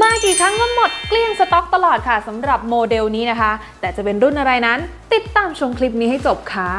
มากี่ครั้งก็หมดเกลี้ยงสต็อกตลอดค่ะสำหรับโมเดลนี้นะคะ แต่จะเป็นรุ่นอะไรนั้น ติดตามชมคลิปนี้ให้จบค่ะ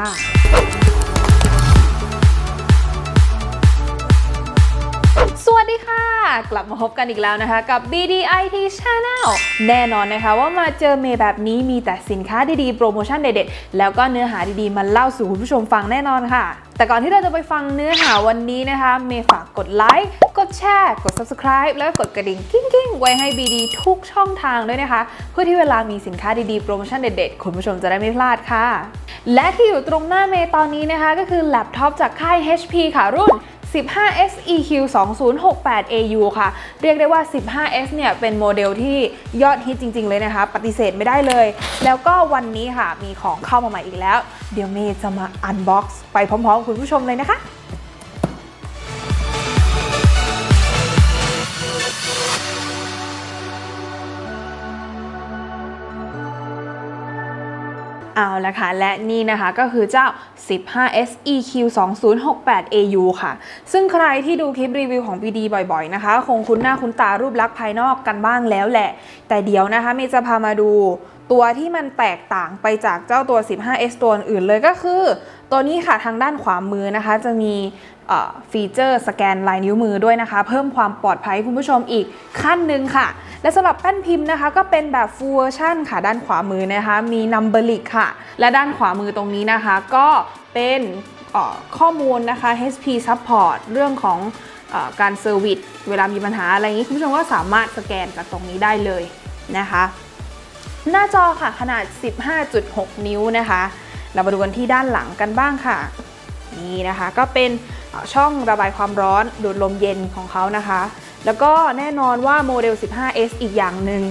กลับมาพบกันอีกแล้วนะคะ กับ BDIT Channel แน่นอนนะคะว่ามาเจอเมย์แบบนี้มีแต่สินค้าดีๆ โปรโมชั่นเด็ดๆ แล้วก็เนื้อหาดีๆ มาเล่าสู่คุณผู้ชมฟังแน่นอนค่ะ แต่ก่อนที่เราจะไปฟังเนื้อหาวันนี้นะคะ เมย์ฝากกดไลค์กดแชร์ กด Subscribe แล้วก็กดกระดิ่งกิ้งๆ ไว้ให้ BD ทุกช่องทางด้วยนะคะ เพื่อที่เวลามีสินค้าดีๆ โปรโมชั่นเด็ดๆ คุณผู้ชมจะได้ไม่พลาดค่ะ และที่อยู่ตรงหน้าเมย์ตอนนี้นะคะ ก็คือแล็ปท็อปจากค่าย HP ค่ะรุ่น 15S EQ 2068 AU ค่ะ เรียกได้ว่า 15S เนี่ย เป็นโมเดลที่ยอดฮิตจริง ๆ เลยนะคะ ปฏิเสธไม่ได้เลย แล้วก็วันนี้ค่ะ มีของเข้ามาใหม่อีกแล้ว เดี๋ยวเมย์จะมาอันบ็อกซ์ไปพร้อม ๆ คุณผู้ชมเลยนะคะ เอาละค่ะ และนี่นะคะก็คือเจ้า 15S EQ 2068 AU ค่ะ ซึ่งใครที่ดูคลิปรีวิวของ BD บ่อยๆ นะคะ คงคุ้นหน้าคุ้นตารูปลักษณ์ภายนอกกันบ้างแล้วแหละ แต่เดี๋ยวนะคะเมย์จะพามาดูตัวที่มันแตกต่างไปจากเจ้าตัว 15S ตัวอื่นเลยก็คือ ตัวนี้ค่ะทางด้านขวามือนะคะ จะมีฟีเจอร์สแกนลายนิ้วมือด้วยนะคะ เพิ่มความปลอดภัยคุณผู้ชมอีกขั้นหนึ่งค่ะ และสำหรับแป้นพิมพ์นะคะ ก็เป็นแบบ full version ค่ะ ด้านขวามือนะคะ มี numberlic ค่ะ และด้านขวามือตรงนี้นะคะ ก็เป็นข้อมูลนะคะ HP support เรื่องของออการเซอร์วิสเวลามีปัญหาอะไรอย่างนี้ คุณผู้ชมก็สามารถสแกนจากตรงนี้ได้เลยนะคะ หน้าจอค่ะขนาด 15.6 นิ้วนะคะ เรามาดูกันที่ด้านหลังกันบ้างค่ะ นี่นะคะก็เป็นช่องระบายความร้อนดูดลมเย็นของเขานะคะ แล้วก็แน่นอนว่าโมเดล 15S อีกอย่างหนึ่ง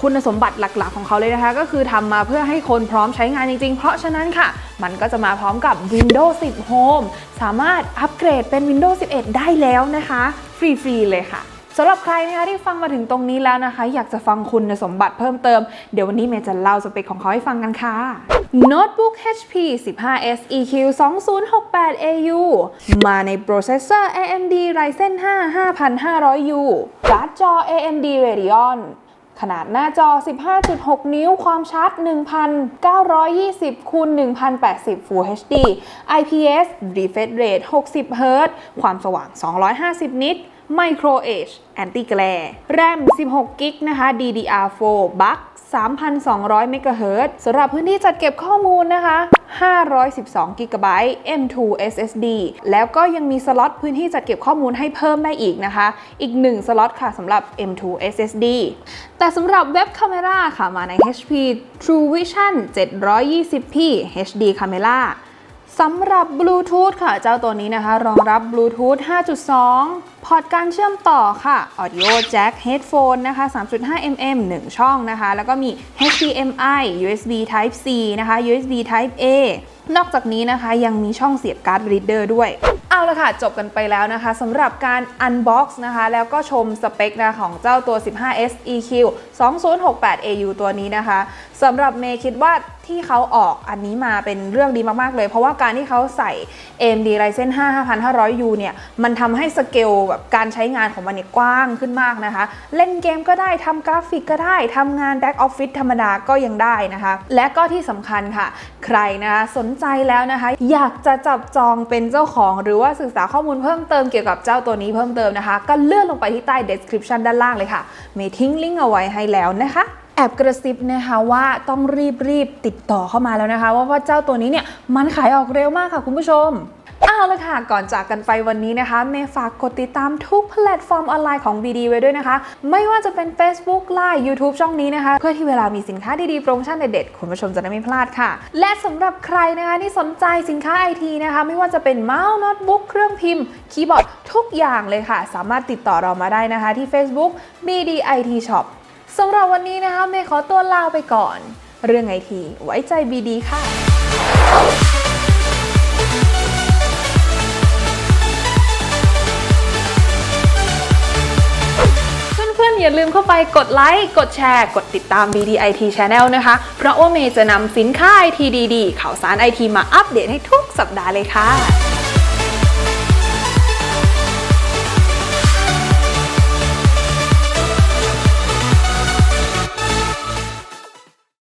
คุณสมบัติหลักๆของเขาเลยนะคะ ก็คือทำมาเพื่อให้คนพร้อมใช้งานจริงๆ เพราะฉะนั้นค่ะ มันก็จะมาพร้อมกับ Windows 10 Home สามารถอัปเกรดเป็น Windows 11 ได้แล้วนะคะ ฟรี ๆ เลยค่ะ สำหรับใครนะคะที่ฟังมาถึงตรงนี้แล้วนะคะ อยากจะฟังคุณสมบัติเพิ่มเติม เดี๋ยววันนี้เมย์จะเล่าสเปคของเขาให้ฟังกันค่ะ Notebook HP 15S EQ 2068 AU มาในโปรเซสเซอร์ AMD Ryzen 5 5500U การ์ดจอ AMD Radeon ขนาดหน้าจอ 15.6 นิ้ว ความชัด 1920คูณ1080 Full HD IPS Refresh Rate 60 Hz ความสว่าง 250 นิต Micro Edge Anti Glare RAM 16 g b นะคะ DDR4 Buck 3,200 MHz สำหรับพื้นที่จัดเก็บข้อมูลนะคะ 512 g b M2 SSD แล้วก็ยังมีสล็อตพื้นที่จัดเก็บข้อมูลให้เพิ่มได้อีกนะคะ อีก 1 สล็อตค่ะสำหรับ M2 SSD แต่แต่สำหรับเว็บ Camera ค่ะมาใน HP True Vision 720p HD Camera สำหรับบลูทูธค่ะ เจ้าตัวนี้นะคะ รองรับบลูทูธ5.2 พอร์ตการเชื่อมต่อค่ะ Audio Jack Headphone นะคะ 3.5 mm 1 ช่องนะคะ แล้วก็มี HDMI USB Type C นะคะ USB Type A นอกจากนี้นะคะยังมีช่องเสียบการ์ดรีดเดอร์ด้วย เอาละค่ะ จบกันไปแล้วนะคะสำหรับการ Unbox นะคะ แล้วก็ชมสเปคนะของเจ้าตัว 15S EQ 2068 AU ตัวนี้นะคะสำหรับเมย์คิดว่าที่เขาออกอันนี้มาเป็นเรื่องดีมาก ๆ เลย เพราะว่าการที่เขาใส่ AMD Ryzen 5 5500U เนี่ย มันทำให้สเกลแบบการใช้งานของมันเนี่ยกว้างขึ้นมากนะคะ เล่นเกมก็ได้ทำกราฟิกก็ได้ทำงาน Back Office ธรรมดาก็ยังได้นะคะ และก็ที่สำคัญค่ะ ใครนะคะสนใจแล้วนะคะ อยากจะจับจองเป็นเจ้าของ หรือว่าศึกษาข้อมูลเพิ่มเติมเกี่ยวกับเจ้าตัวนี้เพิ่มเติมนะคะ ก็เลื่อนลงไปที่ใต้ description ด้านล่างเลยค่ะเมย์ทิ้งลิงก์เอาไว้ให้แล้วนะคะแอบกระซิบนะคะว่าต้องรีบรีบติดต่อเข้ามาแล้วนะคะ ว่าว่าเจ้าตัวนี้เนี่ยมันขายออกเร็วมากค่ะคุณผู้ชม เอาละค่ะ ก่อนจากกันไปวันนี้นะคะ เมย์ฝากกดติดตามทุกแพลตฟอร์มออนไลน์ของ BD ไว้ด้วยนะคะ ไม่ว่าจะเป็น Facebook Line YouTube ช่องนี้นะคะ เพื่อที่เวลามีสินค้าดีๆ โปรโมชั่นเด็ดๆ คุณผู้ชมจะได้ไม่พลาดค่ะ และสำหรับใครนะคะที่สนใจสินค้าไอทีนะคะ ไม่ว่าจะเป็นเมาส์โน้ตบุ๊กเครื่องพิมพ์คีย์บอร์ดทุกอย่างเลยค่ะ สามารถติดต่อเรามาได้นะคะที่ Facebook BD IT Shop สำหรับวันนี้นะคะเมย์ขอตัวลาไปก่อน เรื่องไอทีไว้ใจ BD ค่ะ อนอย่าลืมเข้าไปกดไลค์กดแชร์ กดติดตาม BDIT Channel นะคะ เพราะว่าเมย์จะนำสินค้าไอทีดีๆข่าวสารไอทีมาอัปเดตให้ทุกสัปดาห์เลยค่ะ